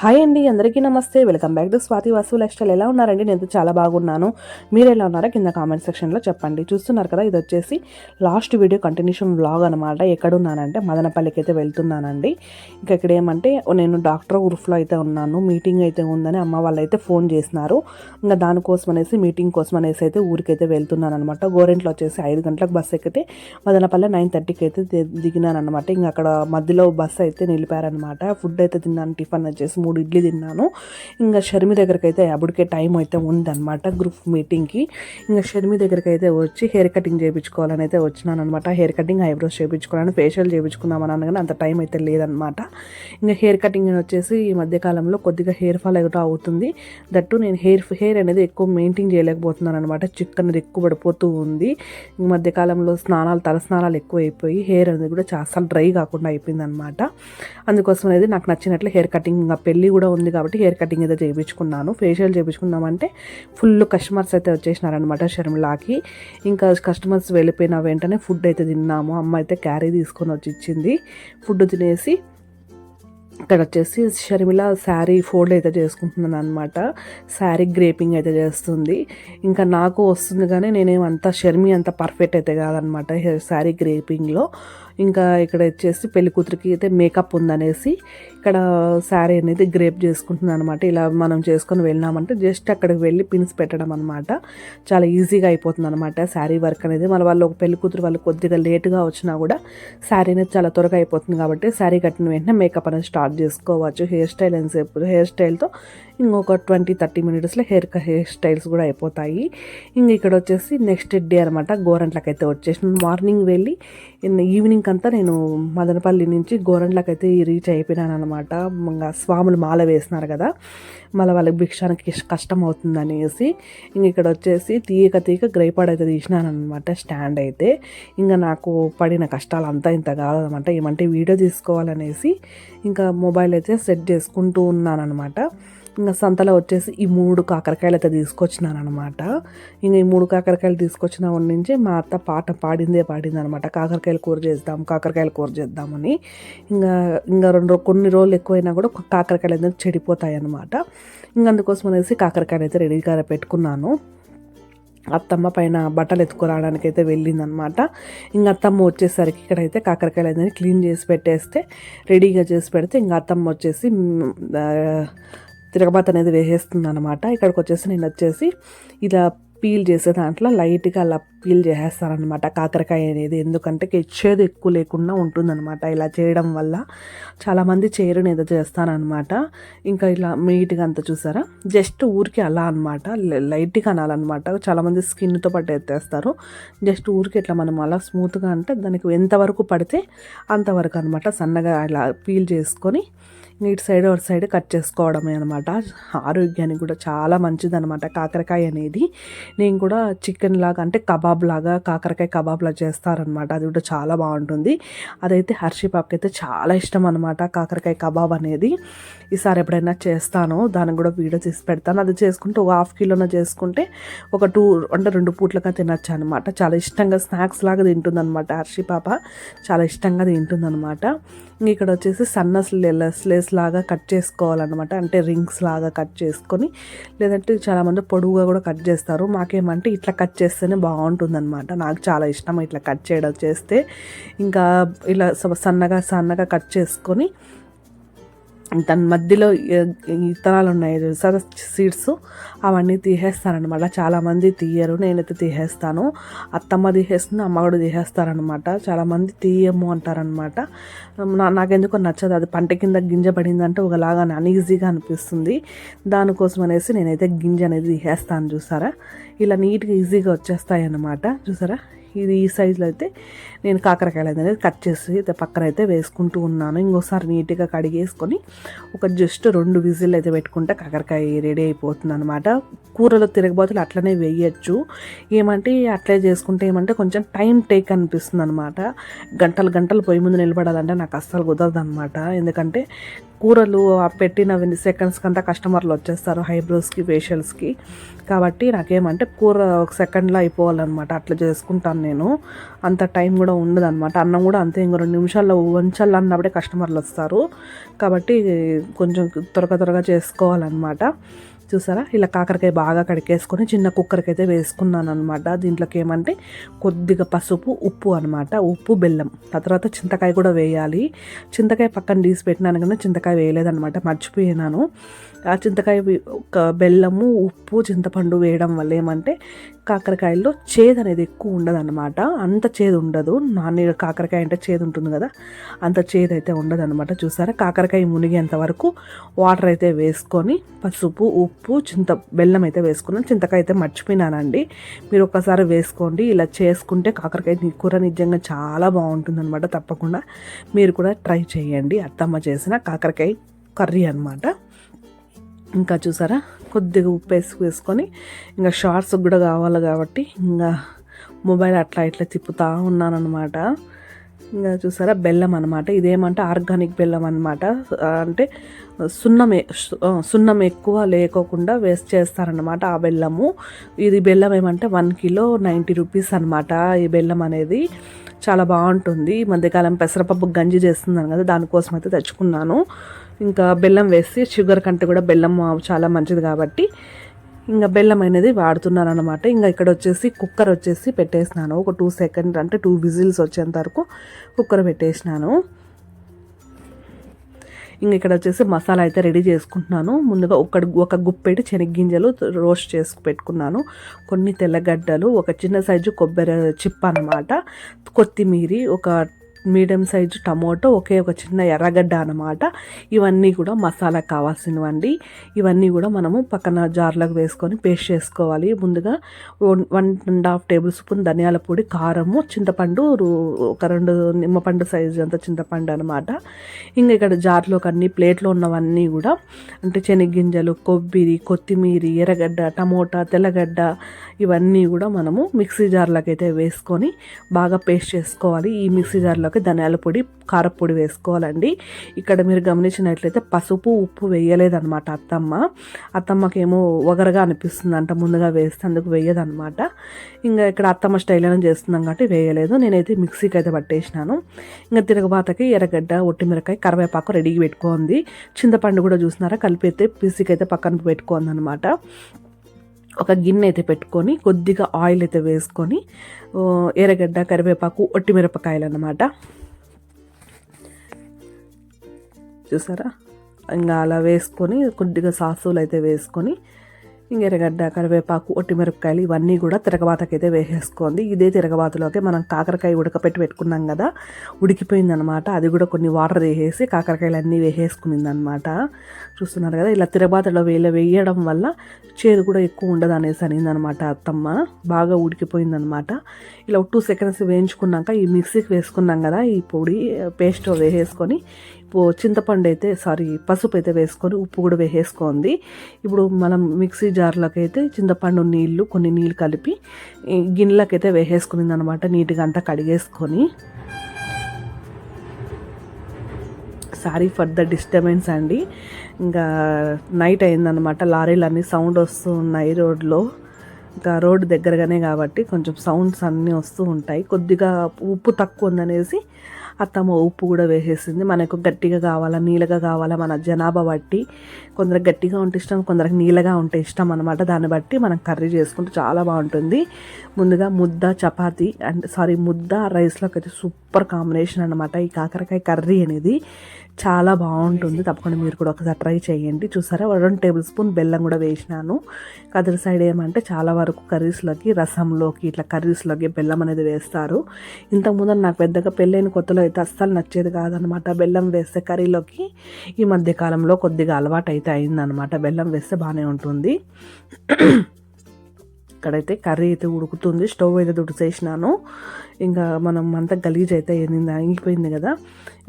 Hi అండి అందరికీ నమస్తే. Welcome back to Swathi Vasu lifestyle. ఎలా ఉన్నారండి? నేను చాలా బాగున్నాను. మీరు ఎలా ఉన్నారో కింద కామెంట్ సెక్షన్లో చెప్పండి. చూస్తున్నారు కదా ఇది వచ్చేసి లాస్ట్ వీడియో కంటిన్యూషన్ వ్లాగ్ అనమాట ఎక్కడున్నానంటే మదనపల్లికి అయితే వెళ్తున్నానండి. ఇంకా ఇక్కడ ఏమంటే నేను డాక్టర్ ఉర్ఫ్లో అయితే ఉన్నాను. మీటింగ్ అయితే ఉందని అమ్మ వాళ్ళు అయితే ఫోన్ చేసినారు. ఇంకా దానికోసం అనేసి మీటింగ్ కోసం అనేసి అయితే ఊరికైతే వెళ్తున్నాను అనమాట గోరెంట్లో వచ్చేసి ఐదు గంటలకు బస్సు ఎక్కితే మదనపల్లి నైన్ థర్టీకి అయితే దిగినాను అనమాట ఇంకా అక్కడ మధ్యలో బస్సు అయితే నిలిపారనమాట ఫుడ్ అయితే తిన్నాను టిఫిన్ వచ్చేసి మూడు ఇడ్లీ తిన్నాను. ఇంకా షర్మి దగ్గరికి అయితే అప్పటికే టైం అయితే ఉందన్నమాట గ్రూప్ మీటింగ్కి. ఇంకా షర్మి దగ్గరికి అయితే వచ్చి హెయిర్ కటింగ్ చేయించుకోవాలని అయితే వచ్చినాను అనమాట హెయిర్ కటింగ్ ఐబ్రోస్ చేయించుకోవాలని ఫేషియల్ చేయించుకుందామని అనగానే అంత టైం అయితే లేదనమాట ఇంకా హెయిర్ కటింగ్ వచ్చేసి ఈ మధ్యకాలంలో కొద్దిగా హెయిర్ ఫాల్ అయితే అవుతుంది. దట్టు నేను హెయిర్ హెయిర్ అనేది ఎక్కువ మెయింటైన్ చేయలేకపోతున్నాను అనమాట చిక్ అనేది ఎక్కువ పడిపోతూ ఉంది. ఈ మధ్యకాలంలో స్నానాలు తల స్నానాలు ఎక్కువ అయిపోయి హెయిర్ అనేది కూడా చాలా డ్రై కాకుండా అయిపోయింది అనమాట అందుకోసం అనేది నాకు నచ్చినట్లు హెయిర్ కటింగ్ ఇంకా పెళ్ళి కూడా ఉంది కాబట్టి హెయిర్ కటింగ్ అయితే చేయించుకున్నాను. ఫేషియల్ చేయించుకుందామంటే ఫుల్ కస్టమర్స్ అయితే వచ్చేసినారనమాట షర్మిలాకి. ఇంకా కస్టమర్స్ వెళ్ళిపోయిన వెంటనే ఫుడ్ అయితే తిన్నాము. అమ్మ అయితే క్యారీ తీసుకొని వచ్చి ఇచ్చింది. ఫుడ్ తినేసి ఇక్కడ వచ్చేసి షర్మిల శారీ ఫోల్డ్ అయితే చేసుకుంటున్నాను అనమాట శారీ గ్రేపింగ్ అయితే చేస్తుంది. ఇంకా నాకు వస్తుంది కానీ నేనేమంత షర్మి అంత పర్ఫెక్ట్ అయితే కాదనమాట శారీ గ్రేపింగ్లో. ఇంకా ఇక్కడ వచ్చేసి పెళ్ళి కూతురికి అయితే మేకప్ ఉందనేసి ఇక్కడ శారీ అనేది గ్రేప్ చేసుకుంటుంది అనమాట ఇలా మనం చేసుకొని వెళ్ళినామంటే జస్ట్ అక్కడికి వెళ్ళి పిన్స్ పెట్టడం అనమాట చాలా ఈజీగా అయిపోతుంది అనమాట శారీ వర్క్ అనేది. మన వాళ్ళు ఒక పెళ్ళి కూతురు వాళ్ళు కొద్దిగా లేటుగా వచ్చినా కూడా శారీ అనేది చాలా త్వరగా అయిపోతుంది కాబట్టి శారీ కట్టిన వెంటనే మేకప్ అనేది స్టార్ట్ చేసుకోవచ్చు. హెయిర్ స్టైల్ ఎంతసేపు హెయిర్ స్టైల్తో ఇంకొక ట్వంటీ థర్టీ మినిట్స్లో హెయిర్ హెయిర్ స్టైల్స్ కూడా అయిపోతాయి. ఇంక ఇక్కడ వచ్చేసి నెక్స్ట్ డే అనమాట గోరంట్లకైతే వచ్చేసి మార్నింగ్ వెళ్ళి ఈవినింగ్ అంతా నేను మదనపల్లి నుంచి గోరంట్లకైతే రీచ్ అయిపోయినాను అనమాట ఇంకా స్వాములు మాల వేసినారు కదా మళ్ళీ వాళ్ళకి భిక్షానికి కష్టం అవుతుంది అనేసి ఇంక ఇక్కడ వచ్చేసి తీయక తీయక గ్రైపాడ్ అయితే తీసినాను అనమాట స్టాండ్ అయితే. ఇంకా నాకు పడిన కష్టాలు అంతా ఇంత కాదనమాట ఏమంటే వీడియో తీసుకోవాలనేసి ఇంకా మొబైల్ అయితే సెట్ చేసుకుంటూ ఉన్నాను అనమాట ఇంకా సంతలో వచ్చేసి ఈ మూడు కాకరకాయలు అయితే తీసుకొచ్చినాను అనమాట ఇంకా ఈ మూడు కాకరకాయలు తీసుకొచ్చిన నుంచి మా అత్త పాట పాడిందే పాడింది అనమాట కాకరకాయలు కూర చేద్దాం కాకరకాయలు కూర చేద్దామని. ఇంకా ఇంకా రెండు కొన్ని రోజులు ఎక్కువైనా కూడా కాకరకాయలు అనేది చెడిపోతాయి అనమాట ఇంకా అందుకోసం అనేసి కాకరకాయలు అయితే రెడీగా పెట్టుకున్నాను. అత్తమ్మ పైన బట్టలు ఎత్తుకురావడానికి అయితే వెళ్ళిందనమాట ఇంకా అత్తమ్మ వచ్చేసరికి ఇక్కడైతే కాకరకాయలు అనేది క్లీన్ చేసి పెట్టేస్తే రెడీగా చేసి పెడితే ఇంకా అత్తమ్మ వచ్చేసి తిరగబాత అనేది వేసేస్తుంది అనమాట ఇక్కడికి వచ్చేసి నేను వచ్చేసి ఇలా పీల్ చేసే దాంట్లో లైట్గా అలా పీల్ చేసేస్తానమాట కాకరకాయ అనేది ఎందుకంటే కెచ్చేది ఎక్కువ లేకుండా ఉంటుందన్నమాట. ఇలా చేయడం వల్ల చాలామంది చేయరు ఏదో చేస్తానన్నమాట ఇంకా ఇలా మీట్గా అంతా చూసారా? జస్ట్ ఊరికి అలా అనమాట లైట్గా అనాలన్నమాట. చాలామంది స్కిన్తో పాటు ఎత్తేస్తారు. జస్ట్ ఊరికి ఇట్లా మనం అలా స్మూత్గా అంటే దానికి ఎంతవరకు పడితే అంతవరకు అనమాట సన్నగా ఇలా పీల్ చేసుకొని ఇటు సైడ్ అటు సైడ్ కట్ చేసుకోవడమే అనమాట ఆరోగ్యానికి కూడా చాలా మంచిది అనమాట కాకరకాయ అనేది. నేను కూడా చికెన్ లాగా అంటే కబాబ్ లాగా కాకరకాయ కబాబ్లా చేస్తారనమాట అది కూడా చాలా బాగుంటుంది. అదైతే హర్షి పాపకి అయితే చాలా ఇష్టం అనమాట కాకరకాయ కబాబ్ అనేది. ఈసారి ఎప్పుడైనా చేస్తాను. దానికి కూడా వీడియో తీసి పెడతాను. అది చేసుకుంటే ఒక హాఫ్ కిలోన చేసుకుంటే ఒక టూ అంటే రెండు పూట్లుగా తినచ్చు అనమాట చాలా ఇష్టంగా స్నాక్స్ లాగా తింటుందన్నమాట హర్షి పాప. చాలా ఇష్టంగా తింటుందన్నమాట. ఇక్కడ వచ్చేసి సన్న స్లే స్లేస్ లాగా కట్ చేసుకోవాలన్నమాట. అంటే రింగ్స్ లాగా కట్ చేసుకొని లేదంటే చాలామంది పొడువుగా కూడా కట్ చేస్తారు. మాకేమంటే ఇట్లా కట్ చేస్తేనే బాగుంటుందన్నమాట. నాకు చాలా ఇష్టం ఇట్లా కట్ చేయడం చేస్తే. ఇంకా ఇలా స- సన్నగా సన్నగా కట్ చేసుకొని దాని మధ్యలో ఇత్తనాలు ఉన్నాయి చూసారా సీడ్స్. అవన్నీ తీసేస్తారనమాట చాలామంది తీయరు నేనైతే తీసేస్తాను. అత్తమ్మ తీసేస్తుంది అమ్మ కూడా తీసేస్తారనమాట చాలామంది తీయము అంటారనమాట నా నాకెందుకో నచ్చదు. అది పంట కింద గింజ పడిందంటే ఒకలాగా అన్ఈజీగా అనిపిస్తుంది. దానికోసం అనేసి నేనైతే గింజ అనేది తీసేస్తాను చూసారా? ఇలా నీట్గా ఈజీగా వచ్చేస్తాయి అన్నమాట చూసారా? ఇది ఈ సైజులో అయితే నేను కాకరకాయలు అనేది కట్ చేసి అయితే పక్కన అయితే వేసుకుంటూ ఉన్నాను. ఇంకోసారి నీట్గా కడిగేసుకొని ఒక జస్ట్ రెండు విజిల్ అయితే పెట్టుకుంటే కాకరకాయ రెడీ అయిపోతుంది అనమాట కూరలో తిరగబోతులు అట్లనే వేయచ్చు. ఏమంటే అట్లే చేసుకుంటే ఏమంటే కొంచెం టైం టేక్ అనిపిస్తుంది అనమాట గంటలు గంటలు పొయ్యి ముందు నిలబడాలంటే నాకు అస్సలు కుదరదు అనమాట ఎందుకంటే కూరలు పెట్టిన సెకండ్స్కి అంతా కస్టమర్లు వచ్చేస్తారు హైబ్రోస్కి ఫేషియల్స్కి కాబట్టి నాకేమంటే కూర ఒక సెకండ్లో అయిపోవాలన్నమాట. అట్లా చేసుకుంటాను నేను. అంత టైం కూడా ఉండదు అనమాట అన్నం కూడా అంతే ఇంకో రెండు నిమిషాల్లో వంచాలి అన్నప్పుడే కస్టమర్లు వస్తారు. కాబట్టి కొంచెం త్వరగా త్వరగా చేసుకోవాలన్నమాట. చూసారా? ఇలా కాకరకాయ బాగా కడిగేసుకొని చిన్న కుక్కర్కి అయితే వేసుకున్నాను అనమాట దీంట్లోకి ఏమంటే కొద్దిగా పసుపు ఉప్పు అనమాట ఉప్పు బెల్లం. ఆ తర్వాత చింతకాయ కూడా వేయాలి. చింతకాయ పక్కన తీసి పెట్టినాను కానీ చింతకాయ వేయలేదనమాట మర్చిపోయినాను. ఆ చింతకాయ ఒక బెల్లము ఉప్పు చింతపండు వేయడం వల్ల ఏమంటే కాకరకాయల్లో చేదు అనేది ఎక్కువ ఉండదు అనమాట అంత చేదు ఉండదు. నాన్న కాకరకాయ అంటే చేదు ఉంటుంది కదా. అంత చేదు అయితే ఉండదు అనమాట చూసారా? కాకరకాయ మునిగేంత వరకు వాటర్ అయితే వేసుకొని పసుపు ఉప్పు చింత బెల్లం అయితే వేసుకున్నాను. చింతకాయ అయితే మర్చిపోయినానండి. మీరు ఒక్కసారి వేసుకోండి. ఇలా చేసుకుంటే కాకరకాయ కూర నిజంగా చాలా బాగుంటుంది అనమాట తప్పకుండా మీరు కూడా ట్రై చేయండి. అత్తమ్మ చేసిన కాకరకాయ కర్రీ అనమాట ఇంకా చూసారా? కొద్దిగా ఉప్పు వేసి వేసుకొని ఇంకా షార్ట్స్ కూడా కావాలి కాబట్టి ఇంకా మొబైల్ అట్లా ఇట్లా తిప్పుతూ ఉన్నానమాట ఇంకా చూసారా? బెల్లం అనమాట ఇదేమంటే ఆర్గానిక్ బెల్లం అనమాట అంటే సున్నం సున్నం ఎక్కువ లేకోకుండా వేస్ట్ చేస్తారనమాట ఆ బెల్లము. ఇది బెల్లం ఏమంటే వన్ కిలో నైంటీ రూపీస్ అనమాట ఈ బెల్లం అనేది. చాలా బాగుంటుంది. ఈ మధ్యకాలం పెసరపప్పు గంజి చేస్తున్నాను కదా దానికోసం అయితే తెచ్చుకున్నాను. ఇంకా బెల్లం వేసి షుగర్ కంటే కూడా బెల్లం చాలా మంచిది కాబట్టి ఇంకా బెల్లం అనేది వాడుతున్నాను అనమాట ఇంకా ఇక్కడ వచ్చేసి కుక్కర్ వచ్చేసి పెట్టేసినాను. ఒక టూ సెకండ్ అంటే టూ విజిల్స్ వచ్చేంత వరకు కుక్కర్ పెట్టేసినాను. ఇంక ఇక్కడ వచ్చేసి మసాలా అయితే రెడీ చేసుకుంటున్నాను. ముందుగా ఒక ఒక గుప్పెటి శనగ్గింజలు రోస్ట్ చేసి పెట్టుకున్నాను. కొన్ని తెల్లగడ్డలు ఒక చిన్న సైజు కొబ్బరి చిప్ప అనమాట కొత్తిమీరి ఒక మీడియం సైజు టమోటో ఒకే ఒక చిన్న ఎర్రగడ్డ అనమాట ఇవన్నీ కూడా మసాలా కావాల్సినవండి. ఇవన్నీ కూడా మనము పక్కన జార్లకు వేసుకొని పేస్ట్ చేసుకోవాలి. ముందుగా one and half tablespoon ధనియాల పొడి కారము చింతపండు ఒక రెండు నిమ్మపండు సైజు అంత చింతపండు అనమాట ఇంకా ఇక్కడ జార్లోకి అన్ని ప్లేట్లో ఉన్నవన్నీ కూడా అంటే శనగ్గింజలు కొబ్బరి కొత్తిమీర ఎర్రగడ్డ టమోటా తెల్లగడ్డ ఇవన్నీ కూడా మనము మిక్సీ జార్లోకి అయితే వేసుకొని బాగా పేస్ట్ చేసుకోవాలి. ఈ మిక్సీ జార్లో దాంట్లోకి ధనియాల పొడి కారపొడి వేసుకోవాలండి. ఇక్కడ మీరు గమనించినట్లయితే పసుపు ఉప్పు వేయలేదన్నమాట అత్తమ్మ. అత్తమ్మకేమో ఒగరగా అనిపిస్తుంది అంట ముందుగా వేస్తే అందుకు వేయదనమాట ఇంకా ఇక్కడ అత్తమ్మ స్టైల్ అయినా చేస్తున్నాం కాబట్టి వేయలేదు. నేనైతే మిక్సీకి అయితే పట్టేసినాను. ఇంకా తిరగబాతకి ఎర్రగడ్డ ఒట్టిమిరకాయ కరివేపాకు రెడీగా పెట్టుకుంది. చింతపండు కూడా చూసినారా కలిపి అయితే పీసీకి అయితే పక్కన పెట్టుకుంది అనమాట ఒక గిన్నె అయితే పెట్టుకొని కొద్దిగా ఆయిల్ అయితే వేసుకొని ఎర్రగడ్డ కరివేపాకు ఒట్టిమిరపకాయలు అన్నమాట చూసారా? ఇంకా అలా వేసుకొని కొద్దిగా సాసులు అయితే వేసుకొని ఎర్రగడ్డ కరివేపాకు ఒట్టిమిరపకాయలు ఇవన్నీ కూడా తిరగబాతకైతే వేసేసుకోండి. ఇదే తిరగబాతలోకి మనం కాకరకాయ ఉడకపెట్టి పెట్టుకున్నాం కదా ఉడికిపోయిందనమాట అది కూడా కొన్ని వాటర్ వేసేసి కాకరకాయలు అన్నీ వేసేసుకునిందనమాట చూస్తున్నారు కదా ఇలా తిరబాతలో వేల వేయడం వల్ల చేదు కూడా ఎక్కువ ఉండదు అనేసి అనిందనమాట అత్తమ్మ. బాగా ఉడికిపోయిందనమాట. ఇలా టూ సెకండ్స్ వేయించుకున్నాక ఈ మిక్సీకి వేసుకున్నాం కదా ఈ పొడి పేస్ట్ వేసేసుకొని చింతపండు అయితే సారీ పసుపు అయితే వేసుకొని ఉప్పు కూడా వేసేసుకోండి. ఇప్పుడు మనం మిక్సీ జార్లోకి అయితే చింతపండు నీళ్ళు కొన్ని నీళ్ళు కలిపి గిన్నెలకైతే అయితే వేసేసుకునింది అనమాట నీట్గా అంతా కడిగేసుకొని. సారీ ఫర్ ద డిస్టర్బెన్స్ అండి. ఇంకా నైట్ అయిందనమాట లారీలు అన్నీ సౌండ్ వస్తూ ఉన్నాయి రోడ్లో. ఇంకా రోడ్ దగ్గరగానే కాబట్టి కొంచెం సౌండ్స్ అన్నీ వస్తూ ఉంటాయి. కొద్దిగా ఉప్పు తక్కువ ఉందనేసి అత్తమ్మ ఉప్పు కూడా వేసేసింది. మనకు గట్టిగా కావాలా నీళ్ళగా కావాలా మన జనాభా బట్టి కొందరికి గట్టిగా ఉంటే ఇష్టం కొందరికి నీళ్ళగా ఉంటే ఇష్టం అనమాట దాన్ని బట్టి మనం కర్రీ చేసుకుంటే చాలా బాగుంటుంది. ముందుగా ముద్ద చపాతి అండ్ సారీ ముద్ద రైస్లోకి అయితే సూపర్ కాంబినేషన్ అనమాట ఈ కాకరకాయ కర్రీ అనేది చాలా బాగుంటుంది. తప్పకుండా మీరు కూడా ఒకసారి ట్రై చేయండి. చూసారా? రెండు టేబుల్ స్పూన్ బెల్లం కూడా వేసినాను. కదిరి సైడ్ ఏమంటే చాలా వరకు కర్రీస్లోకి రసంలోకి ఇట్లా కర్రీస్లోకి బెల్లం అనేది వేస్తారు. ఇంతకుముందు నాకు పెద్దగా పెళ్ళైన కొత్తలో అయితే అస్సలు నచ్చేది కాదనమాట బెల్లం వేస్తే కర్రీలోకి ఈ మధ్యకాలంలో కొద్దిగా అలవాటు అయితే అయిందనమాట బెల్లం వేస్తే బాగానే ఉంటుంది. ఇక్కడైతే కర్రీ అయితే ఉడుకుతుంది. స్టవ్ అయితే దుడిసేసినాను ఇంకా మనం అంతా గలీజ్ అయితే ఏంది ఆగిపోయింది కదా.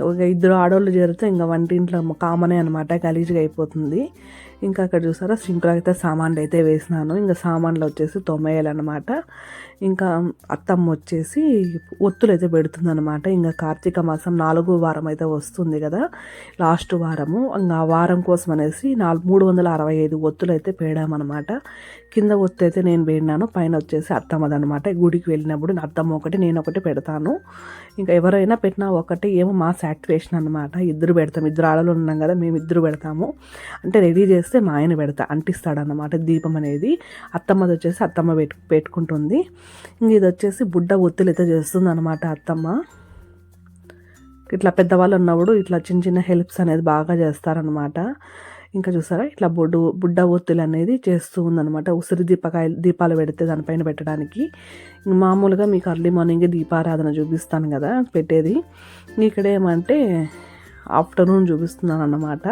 ఒక ఇద్దరు ఆడవాళ్ళు చేరితే ఇంకా వంటింట్లో కామనే అనమాట గలీజ్గా అయిపోతుంది. ఇంకా అక్కడ చూసారా? సింక్లో అయితే సామాన్లు అయితే వేసినాను. ఇంకా సామాన్లు వచ్చేసి తొమ్మేయాలన్నమాట ఇంకా అత్తమ్మ వచ్చేసి ఒత్తులు అయితే పెడుతుందనమాట ఇంకా కార్తీక మాసం నాలుగో వారం అయితే వస్తుంది కదా. లాస్ట్ వారము. ఇంకా ఆ వారం కోసం అనేసి నాలుగు మూడు వందల అరవై ఐదు ఒత్తులు అయితే పేడామన్నమాట. కింద ఒత్తు అయితే నేను వేడినాను పైన వచ్చేసి అత్తమ్మదనమాట గుడికి వెళ్ళినప్పుడు నా అత్తమ్మ ఒకటి నేను ఒకటి పెడతాను. ఇంకా ఎవరైనా పెట్టినా ఒకటి ఏమో మా సాటిస్ఫాక్షన్ అనమాట ఇద్దరు పెడతాం. ఇద్దరు ఆడలు ఉన్నాం కదా మేము ఇద్దరు పెడతాము. అంటే రెడీ చేస్తే. మా ఆయన పెడతా అంటిస్తాడనమాట దీపం అనేది అత్తమ్మది వచ్చేసి అత్తమ్మ పెట్టు పెట్టుకుంటుంది. ఇంక ఇది వచ్చేసి బుడ్డ ఒత్తులు అయితే చేస్తుంది అనమాట అత్తమ్మ. ఇట్లా పెద్దవాళ్ళు ఉన్నప్పుడు ఇట్లా చిన్న చిన్న హెల్ప్స్ అనేది బాగా చేస్తారనమాట ఇంకా చూసారా? ఇట్లా బొడ్డు బుడ్డ ఒత్తులు అనేది చేస్తూ ఉందనమాట ఉసిరి దీపకాయలు దీపాలు పెడితే దానిపైన పెట్టడానికి. మామూలుగా మీకు అర్లీ మార్నింగ్ దీపారాధన చూపిస్తాను కదా పెట్టేది. ఇక్కడ ఏమంటే ఆఫ్టర్నూన్ చూపిస్తున్నాను అన్నమాట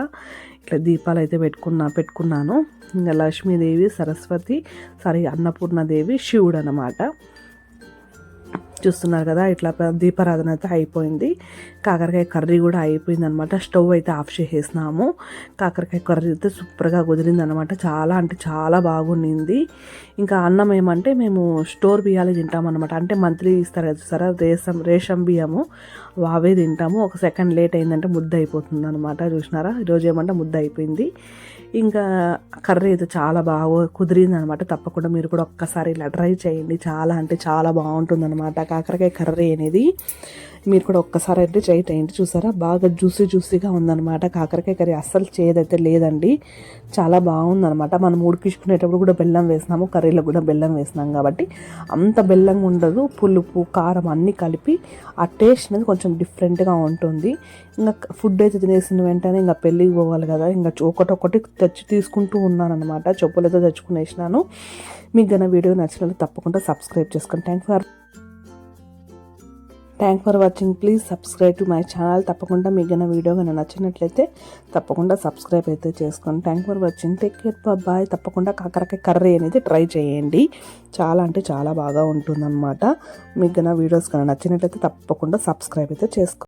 ఇట్లా దీపాలు అయితే పెట్టుకున్నా పెట్టుకున్నాను. ఇంకా లక్ష్మీదేవి సరస్వతి సారీ అన్నపూర్ణదేవి శివుడు అన్నమాట చూస్తున్నారు కదా ఇట్లా దీపారాధన అయితే అయిపోయింది. కాకరకాయ కర్రీ కూడా అయిపోయింది అనమాట స్టవ్ అయితే ఆఫ్ చేసేసినాము. కాకరకాయ కర్రీ అయితే సూపర్గా కుదిరింది అనమాట చాలా అంటే చాలా బాగుండింది. ఇంకా అన్నం ఏమంటే మేము స్టోర్ బియ్యాలు తింటామన్నమాట అంటే మంత్లీ ఇస్తారు కదా సరే రేసం రేషన్ బియ్యము అవే తింటాము. ఒక సెకండ్ లేట్ అయిందంటే ముద్ద అయిపోతుంది అనమాట చూసినారా ఈరోజు ఏమంటే ముద్ద అయిపోయింది. ఇంకా కర్రీ అయితే చాలా బాగా కుదిరింది అనమాట తప్పకుండా మీరు కూడా ఒక్కసారి ఇలా ట్రై చేయండి. చాలా అంటే చాలా బాగుంటుంది అనమాట కాకరకాయ కర్రీ అనేది. మీరు కూడా ఒక్కసారి అయితే ట్రై చేయండి. చూసారా? బాగా జ్యూసీ జ్యూసీగా ఉందన్నమాట. కాకరకాయ కర్రీ అస్సలు చేదైతే లేదండి. చాలా బాగుందన్నమాట. మనం ఉడికించుకునేటప్పుడు కూడా బెల్లం వేసినాము కర్రీలో కూడా బెల్లం వేసినాం కాబట్టి. అంత బెల్లంగా ఉండదు. పులుపు కారం అన్నీ కలిపి ఆ టేస్ట్ అనేది కొంచెం డిఫరెంట్గా ఉంటుంది. ఇంకా ఫుడ్ అయితే తినేసిన వెంటనే ఇంకా పెళ్ళికి పోవాలి కదా. ఇంకా ఒకటొకటి తెచ్చి తీసుకుంటూ ఉన్నాను అనమాట చెప్పులతో తెచ్చుకునేసినాను. మీకు గన వీడియో నచ్చినట్లు తప్పకుండా సబ్స్క్రైబ్ చేసుకోండి. Thank for thank for watching please subscribe to my channel తప్పకుండా మీకు గన వీడియో కనుక నచ్చినట్లయితే తప్పకుండా సబ్స్క్రైబ్ అయితే చేసుకోండి. Thank for watching take care bye తప్పకుండా కాకరకాయ కర్రీ అనేది ట్రై చేయండి. చాలా అంటే చాలా బాగా ఉంటుందన్నమాట. మీకు గన వీడియోస్ కనుక నచ్చినట్లయితే తప్పకుండా సబ్స్క్రైబ్ అయితే చేసుకోండి